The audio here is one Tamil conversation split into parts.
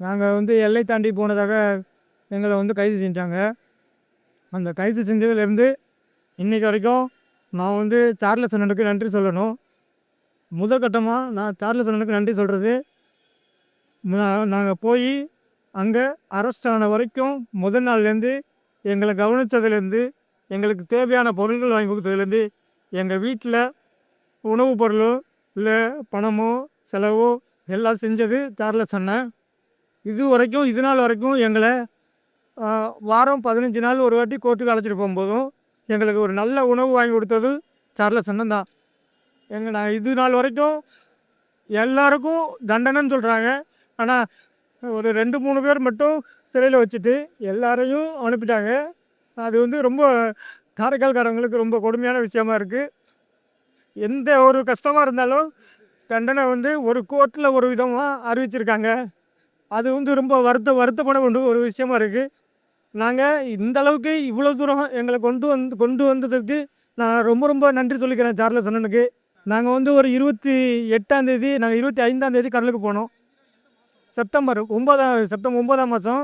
நாங்கள் வந்து எல்லை தாண்டி போனதாக எங்களை வந்து கைது செஞ்சாங்க. அந்த கைது செஞ்சதுலேருந்து இன்னைக்கு வரைக்கும் நான் வந்து சார்லஸ் அண்ணனுக்கு நன்றி சொல்லணும். முதல் கட்டமாக நான் சார்லஸ் அண்ணனுக்கு நன்றி சொல்கிறது நாங்கள் போய் அங்கே அரெஸ்ட் ஆன வரைக்கும் முதல் நாள்லேருந்து எங்களை கவனித்ததுலேருந்து எங்களுக்கு தேவையான பொருட்கள் வாங்கி கொடுத்ததுலேருந்து எங்கள் வீட்டில் உணவுப் பொருளோ இல்லை பணமோ செலவோ எல்லாம் செஞ்சது சார்லஸ் அண்ணன் இது வரைக்கும் இது நாள் வரைக்கும் எங்களை வாரம் பதினஞ்சு நாள் ஒரு வாட்டி கோர்ட்டுக்கு அழைச்சிட்டு போகும்போதும் எங்களுக்கு ஒரு நல்ல உணவு வாங்கி கொடுத்தது சார்லஸ் அண்ணன் தான். எங்கள் நான் இது நாள் வரைக்கும் எல்லாருக்கும் தண்டனைன்னு சொல்கிறாங்க ஆனால் ஒரு ரெண்டு மூணு பேர் மட்டும் சிறையில் வச்சுட்டு எல்லாரையும் அனுப்பிட்டாங்க. அது வந்து ரொம்ப காரைக்கால்காரங்களுக்கு ரொம்ப கொடுமையான விஷயமா இருக்குது எந்த ஒரு கஷ்டமாக இருந்தாலும் தண்டனை வந்து ஒரு கோர்ட்டில் ஒரு விதமாக அறிவிச்சிருக்காங்க. அது வந்து ரொம்ப வருத்த வருத்தப்பட வேண்டிய ஒரு விஷயமா இருக்குது நாங்கள் இந்த அளவுக்கு இவ்வளோ தூரம் எங்களை கொண்டு வந்து கொண்டு வந்ததுக்கு நான் ரொம்ப ரொம்ப நன்றி சொல்லிக்கிறேன் சார்லஸ் அண்ணனுக்கு. நாங்கள் வந்து ஒரு இருபத்தி எட்டாம் தேதி நாங்கள் இருபத்தி ஐந்தாம் தேதி கடலுக்கு போனோம். செப்டம்பர் ஒன்பதாம் செப்டம்பர் ஒன்பதாம் மாதம்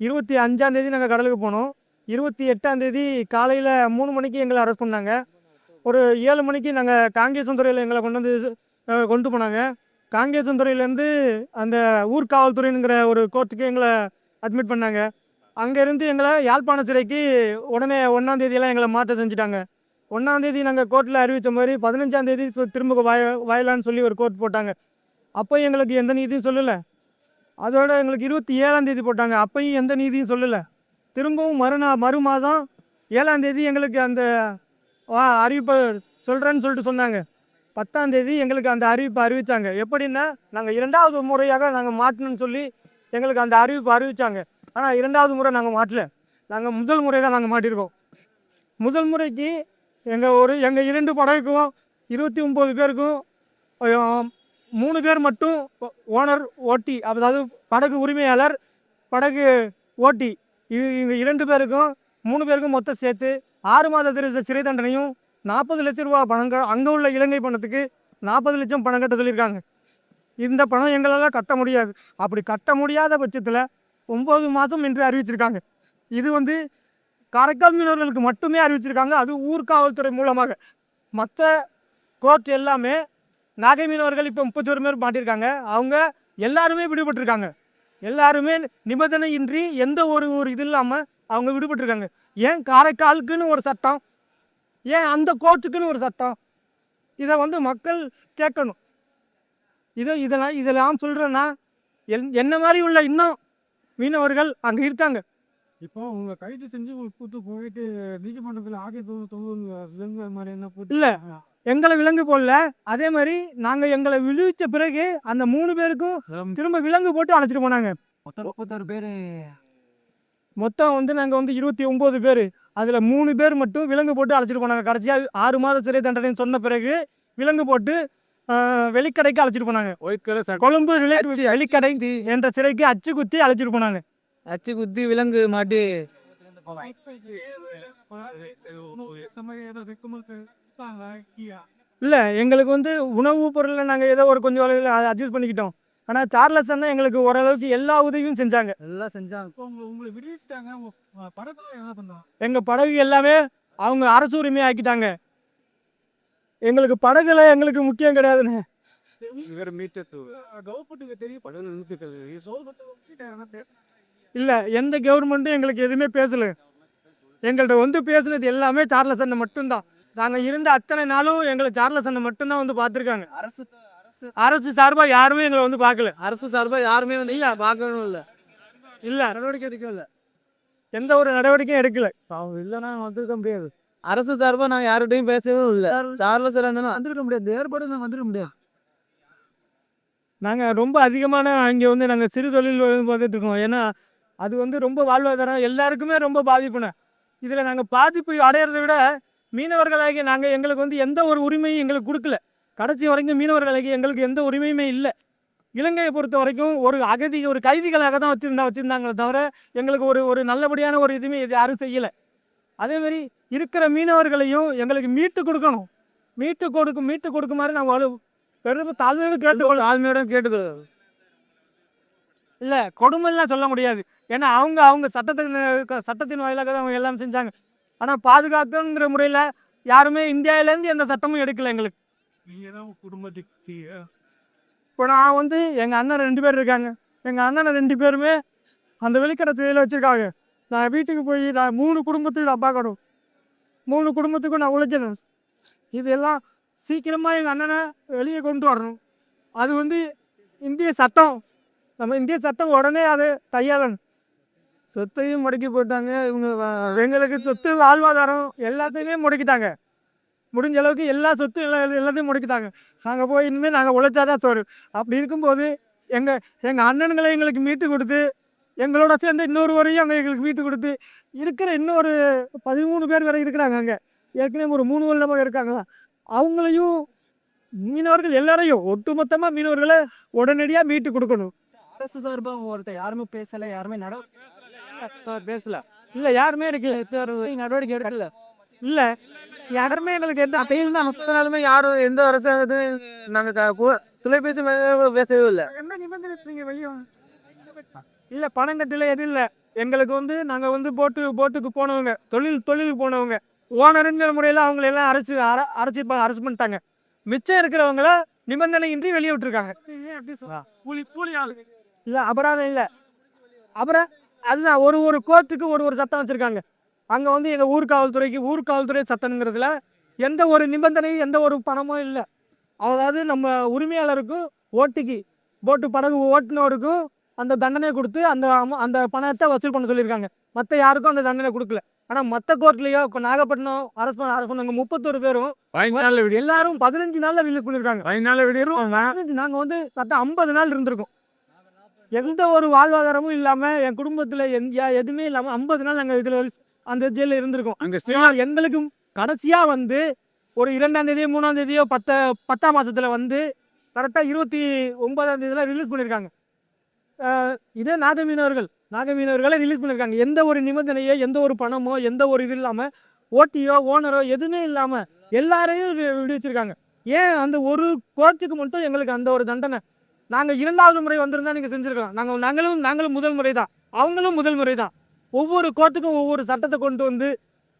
இருபத்தி அஞ்சாம் தேதி நாங்கள் கடலுக்கு போனோம். இருபத்தி எட்டாம் தேதி காலையில் மூணு மணிக்கு எங்களை அரெஸ்ட் பண்ணாங்க. ஒரு ஏழு மணிக்கு நாங்கள் காங்கேசந்துறையில் எங்களை கொண்டு வந்து கொண்டு போனாங்க. காங்கேசந்துறையிலேருந்து அந்த ஊர் காவல்துறைங்கிற ஒரு கோர்ட்டுக்கு எங்களை அட்மிட் பண்ணாங்க. அங்கேருந்து எங்களை யாழ்ப்பாண சிறைக்கு உடனே ஒன்றாந்தேதியெல்லாம் எங்களை மாற்ற செஞ்சுட்டாங்க. ஒன்றாந்தேதி நாங்கள் கோர்ட்டில் அறிவித்த மாதிரி பதினஞ்சாந்தேதி திரும்ப வாய வாயிலான்னு சொல்லி ஒரு கோர்ட் போட்டாங்க. அப்போ எங்களுக்கு எந்த நீதியும் சொல்லலை. அதோட எங்களுக்கு இருபத்தி ஏழாந்தேதி போட்டாங்க. அப்பையும் எந்த நீதியும் சொல்லலை. திரும்பவும் மறுநா மறு மாதம் ஏழாந்தேதி எங்களுக்கு அந்த வா அறிவிப்பை சொல்கிறேன்னு சொல்லிட்டு சொன்னாங்க. பத்தாந்தேதி எங்களுக்கு அந்த அறிவிப்பை அறிவித்தாங்க எப்படின்னா நாங்கள் இரண்டாவது முறையாக நாங்கள் மாட்டணும்னு சொல்லி எங்களுக்கு அந்த அறிவிப்பு அறிவித்தாங்க ஆனால் இரண்டாவது முறை நாங்கள் மாட்டல. நாங்கள் முதல் முறை தான் நாங்கள் மாட்டியிருக்கோம் முதல் முறைக்கு எங்கள் ஒரு எங்கள் இரண்டு படகுக்கும் இருபத்தி ஒம்பது பேருக்கும் மூணு பேர் மட்டும் ஓனர் ஓட்டி அதாவது படகு உரிமையாளர் படகு ஓட்டி இது இவங்க இரண்டு பேருக்கும் மூணு பேருக்கும் மொத்தம் சேர்த்து ஆறு மாத சிறை தண்டனையும் நாற்பது லட்ச ரூபா பணம் க- அங்கே உள்ள இலங்கை பணத்துக்கு நாற்பது லட்சம் பணம் கட்ட சொல்லியிருக்காங்க. இந்த பணம் எங்களால் கட்ட முடியாது. அப்படி கட்ட முடியாத பட்சத்தில் ஒம்பது மாதம் என்று அறிவிச்சிருக்காங்க. இது வந்து காரைக்கால் மீனவர்களுக்கு மட்டுமே அறிவிச்சிருக்காங்க. அது ஊர் காவல்துறை மூலமாக. மற்ற கோர்ட் எல்லாமே நாகை மீனவர்கள் இப்போ முப்பத்தொரு பேர் மாட்டியிருக்காங்க அவங்க எல்லாருமே விடுபட்டிருக்காங்க. எல்லாருமே நிபந்தனையின்றி எந்த ஒரு ஒரு இது இல்லாமல் அவங்க விடுபட்டிருக்காங்க. ஏன் காரைக்காலுக்குன்னு ஒரு சட்டம் ஏன் அந்த கோர்ட்டுக்குன்னு ஒரு சட்டம்? இதை வந்து மக்கள் கேட்கணும். இதை இதெல்லாம் இதெல்லாம் சொல்கிறேன்னா என் என்ன மாதிரி உள்ள இன்னும் மீனவர்கள் அங்கே இருக்காங்க? இப்போ உங்க கைது செஞ்சு கூட்டு போயிட்டு நீதிமன்றத்தில் ஆகிய தொகுதி மாதிரி என்ன போட்டு இல்லை. எங்களை விலங்கு போடல. அதே மாதிரி நாங்கள் எங்களை விழுவிச்ச பிறகு அந்த மூணு பேருக்கும் திரும்ப விலங்கு போட்டு அழைச்சிட்டு போனாங்க. மொத்தம் முப்பத்தாறு பேர் மொத்தம் வந்து நாங்கள் வந்து இருபத்தி ஒம்பது பேர். அதில் மூணு பேர் மட்டும் விலங்கு போட்டு அழைச்சிட்டு போனாங்க. கடைசியாக ஆறு மாத சிறை தண்டனைன்னு சொன்ன பிறகு விலங்கு போட்டு வெளிக்கடைக்கு அழைச்சிட்டு போனாங்க. ஒயிட் கலர் கொழும்பு வெளிக்கடை என்ற சிறைக்கு அச்சு குத்தி அழைச்சிட்டு போனாங்க. அச்சு குத்தி விலங்கு மாட்டி இல்லை எங்களுக்கு வந்து உணவு பொருளில் நாங்கள் ஏதோ ஒரு கொஞ்சம் அட்ஜஸ்ட் பண்ணிக்கிட்டோம். ஆனால் சார்லஸ் அண்ணன் எங்களுக்கு ஓரளவுக்கு எல்லா உதவியும் செஞ்சாங்க. எல்லாம் செஞ்சாங்க. உங்களை விடுவிச்சிட்டாங்க. படத்துல என்ன பண்ணோம் எங்கள் படகு எல்லாமே அவங்க அரசு உரிமையை ஆக்கிட்டாங்க. எங்களுக்கு படகுல எங்களுக்கு முக்கியம் கிடையாதுண்ணே. வேற மீட்டர் கவர்மெண்ட்டுக்கு தெரியும் படம் நிறுத்திக்கிறது சொல்லிட்டு இல்லை எந்த கவர்மெண்ட்டும் எங்களுக்கு எதுவுமே பேசலை. எங்கள்கிட்ட வந்து பேசுனது எல்லாமே சார்லஸ் அண்ணன் மட்டும்தான். நாங்கள் இருந்த அத்தனை நாளும் எங்களை சார்லஸ் அண்ணன் மட்டும்தான் வந்து பார்த்துருக்காங்க. அரசு அரசு சார்பாக யாருமே எங்களை வந்து பார்க்கல. அரசு சார்பா யாருமே வந்து இல்ல பார்க்கணும் இல்ல. இல்லை நடவடிக்கை எடுக்கல எந்த ஒரு நடவடிக்கையும் எடுக்கல. அவங்க இல்லைன்னா வந்திருக்க முடியாது. அரசு சார்பா நாங்க யார்கிட்டயும் பேசவே இல்லை. சார்லஸ் என்ன வந்துருக்க முடியாது. ஏற்பாடு நான் வந்துட முடியாது. நாங்கள் ரொம்ப அதிகமான இங்கே வந்து நாங்கள் சிறு தொழில் பார்த்துட்டு இருக்கோம். ஏன்னா அது வந்து ரொம்ப வாழ்வாதாரம் எல்லாருக்குமே ரொம்ப பாதிப்புண்ணே இதில் நாங்கள் பாதிப்பு அடையிறதை விட மீனவர்களாகிய நாங்கள் எங்களுக்கு வந்து எந்த ஒரு உரிமையும் எங்களுக்கு கொடுக்கல. கடைசி வரைக்கும் மீனவர்களாகிய எங்களுக்கு எந்த உரிமையுமே இல்லை. இலங்கையை பொறுத்த வரைக்கும் ஒரு அகதி ஒரு கைதிகளாக தான் வச்சுருந்தா வச்சுருந்தாங்களே தவிர எங்களுக்கு ஒரு ஒரு நல்லபடியான ஒரு இதுவுமே இது யாரும் செய்யலை. அதேமாதிரி இருக்கிற மீனவர்களையும் எங்களுக்கு மீட்டு கொடுக்கணும். மீட்டு கொடுக்கும் மீட்டு கொடுக்குமாறு நாங்கள் வலு பெரும் தாழ்மையோடு கேட்டுக்கொள்ள ஆழ்மையோட கேட்டுக்கிறது இல்லை கொடுமைலாம் சொல்ல முடியாது. ஏன்னா அவங்க அவங்க சட்டத்தின் சட்டத்தின் வாயிலாக தான் அவங்க எல்லாம் செஞ்சாங்க. ஆனால் பாதுகாப்புங்கிற முறையில் யாருமே இந்தியாவிலேருந்து எந்த சட்டமும் எடுக்கல எங்களுக்கு. நீங்கள் தான் குடும்பத்துக்கு இப்போ நான் வந்து எங்கள் அண்ணன் ரெண்டு பேர் இருக்காங்க. எங்கள் அண்ணன் ரெண்டு பேருமே அந்த வெளிக்கடை தொழில் வச்சுருக்காங்க. நான் வீட்டுக்கு போய் நான் மூணு குடும்பத்துக்கு நான் பார்க்கணும். மூணு குடும்பத்துக்கும் நான் உழைக்கணும். இதெல்லாம் சீக்கிரமாக எங்கள் அண்ணனை வெளியே கொண்டு வரணும். அது வந்து இந்திய சட்டம். நம்ம இந்திய சட்டம் உடனே அது கையாளணும். சொத்தையும் முடக்கி போட்டாங்க. இவங்க எங்களுக்கு சொத்து வாழ்வாதாரம் எல்லாத்தையுமே முடக்கிட்டாங்க. முடிஞ்ச அளவுக்கு எல்லா சொத்தும் எல்லா எல்லாத்தையும் முடக்கிட்டாங்க. நாங்கள் போய் இனிமேல் நாங்கள் உழைச்சாதான் சோறு. அப்படி இருக்கும்போது எங்கள் எங்கள் அண்ணனுங்களை எங்களுக்கு மீட்டு கொடுத்து எங்களோட சேர்ந்து இன்னொரு வரையும் அங்கே எங்களுக்கு மீட்டு கொடுத்து இருக்கிற இன்னொரு பதிமூணு பேர் வரை இருக்கிறாங்க அங்கே. ஏற்கனவே ஒரு மூணு வருடமாக இருக்காங்க அவங்களையும் மீனவர்கள் எல்லாரையும் ஒட்டுமொத்தமாக மீனவர்களை உடனடியாக மீட்டு கொடுக்கணும். அரசு சார்பாக ஒருத்தர் யாருமே பேசல யாருமே நடவடிக்கை பேசல. இல்லை யாருமே எடுக்கல. நடவடிக்கை எடுக்கல? இல்லை. யாருமே எங்களுக்கு எந்த அத்தையில் தான் முப்பது நாளுமே யாரும் எந்த அரசாங்கத்தையும் நாங்க க- கு- தொலைபேசி பேசவே இல்லை. என்ன நிபந்தனை நீங்க வெளியே? இல்லை பணம் கட்டல எதுவும் இல்லை. எங்களுக்கு வந்து நாங்கள் வந்து போட்டு போட்டுக்கு போனவங்க தொழில் தொழிலுக்கு போனவங்க. ஓனருங்கிற முறையில் அவங்கள எல்லாம் அரைச்சி அர அரைச்சி அரசு பண்ணிட்டாங்க. மிச்சம் இருக்கிறவங்கள நிபந்தனையின்றி வெளியே விட்டுருக்காங்க. கூலி கூலி ஆளு. இல்லை அபராதம் இல்லை. அப்புறம் அதுதான் ஒரு ஒரு கோர்ட்டுக்கு ஒரு ஒரு சட்டம் வச்சுருக்காங்க. அங்கே வந்து எங்கள் ஊர் காவல்துறைக்கு ஊர் காவல்துறை சட்டங்கிறதுல எந்த ஒரு நிபந்தனையும் எந்த ஒரு பணமும் இல்லை. அதாவது நம்ம உரிமையாளருக்கும் ஓட்டிக்கு போட்டு படகு ஓட்டுனவருக்கும் அந்த தண்டனை கொடுத்து அந்த அந்த பணத்தை வசூல் பண்ண சொல்லியிருக்காங்க. மற்ற யாருக்கும் அந்த தண்டனை கொடுக்கல. ஆனால் மற்ற கோர்ட்லேயோ இப்போ நாகப்பட்டினம் அரசு அரசு பண்ணவங்க முப்பத்தொரு பேரும் பதினாலு விடி. எல்லாரும் பதினஞ்சு நாளில் ரிலீஸ் பண்ணியிருக்காங்க பதினாலு விடியும் பதினஞ்சு நாங்கள் வந்து கரெக்டாக ஐம்பது நாள் இருந்திருக்கோம். எந்த ஒரு வாழ்வாதாரமும் இல்லாமல் என் குடும்பத்தில் எந்த எதுவுமே இல்லாமல் ஐம்பது நாள் நாங்கள் இதில் அந்த ஜெயிலில் இருந்திருக்கோம். அங்கே ஆனால் எங்களுக்கும் கடைசியாக வந்து ஒரு இரண்டாம் தேதியோ மூணாம் தேதியோ பத்த பத்தாம் மாதத்தில் வந்து கரெக்டாக இருபத்தி ஒன்பதாம் தேதியில் ரிலீஸ் பண்ணியிருக்காங்க இதே நாக மீனவர்கள் நாக மீனவர்களை ரிலீஸ் பண்ணியிருக்காங்க எந்த ஒரு நிபந்தனையோ எந்த ஒரு பணமோ எந்த ஒரு இது இல்லாமல் ஓட்டியோ ஓனரோ எதுவுமே இல்லாமல் எல்லாரையும் விடுவிச்சிருக்காங்க. ஏன் அந்த ஒரு கோர்ட்டுக்கு மட்டும் எங்களுக்கு அந்த ஒரு தண்டனை? நாங்கள் இரண்டாவது முறை வந்திருந்தா நீங்கள் செஞ்சுருக்கலாம். நாங்கள் நாங்களும் நாங்களும் முதல் முறை தான் அவங்களும் முதல் முறை தான் ஒவ்வொரு கோர்ட்டுக்கும் ஒவ்வொரு சட்டத்தை கொண்டு வந்து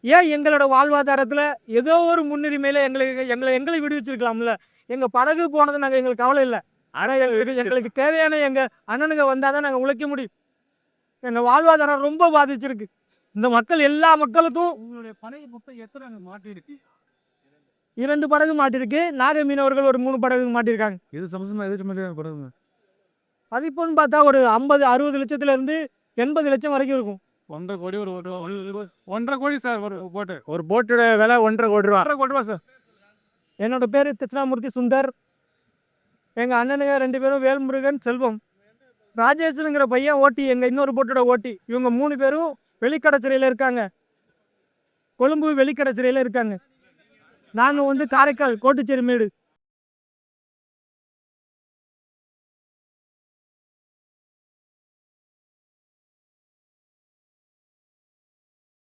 ஏன் எங்களோட வாழ்வாதாரத்தில் ஏதோ ஒரு முன்னுரிமையில் எங்களுக்கு எங்களை எங்களை விடுவிச்சிருக்கலாம்ல? எங்கள் படகு போனது நாங்கள் எங்களுக்கு கவலை இல்லை. ஆனால் எங்களுக்கு எங்களுக்கு தேவையான எங்கள் அண்ணனுங்க வந்தால் தான் நாங்கள் உழைக்க முடியும். எங்கள் வாழ்வாதாரம் ரொம்ப பாதிச்சிருக்கு. இந்த மக்கள் எல்லா மக்களுக்கும் உங்களுடைய பழைய மொத்தம் எத்தனை மாட்டிருக்கு? இரண்டு படகு மாட்டிருக்கு. நாக மீனவர்கள் ஒரு மூணு படகு மாட்டிருக்காங்க. இது சமசமா எதிர்த்து மாதிரி படுங்க மதிப்புன்னு பார்த்தா ஒரு ஐம்பது அறுபது லட்சத்துல இருந்து எண்பது லட்சம் வரைக்கும் இருக்கும். ஒன்றரை கோடி ஒரு ஒரு- ஒரு- ஒன்றரை கோடி சார் ஒரு போட்டு. ஒரு போட்டோட விலை ஒன்றரை கோடி ரூபா. ஒன்றரை கோடி ரூபா சார். என்னோட பேர் தட்சிணாமூர்த்தி சுந்தர். எங்கள் அண்ணனுங்க ரெண்டு பேரும் வேல்முருகன் செல்வம். ராஜேஷனுங்கிற பையன் ஓட்டி எங்கள் இன்னொரு போட்டோட ஓட்டி. இவங்க மூணு பேரும் வெளிக்கடை சிறையில் இருக்காங்க. கொழும்பு வெளிக்கடை சிறையில் இருக்காங்க. நாங்கள் வந்து காரைக்கால் கோட்டுச்சேரி மேடு.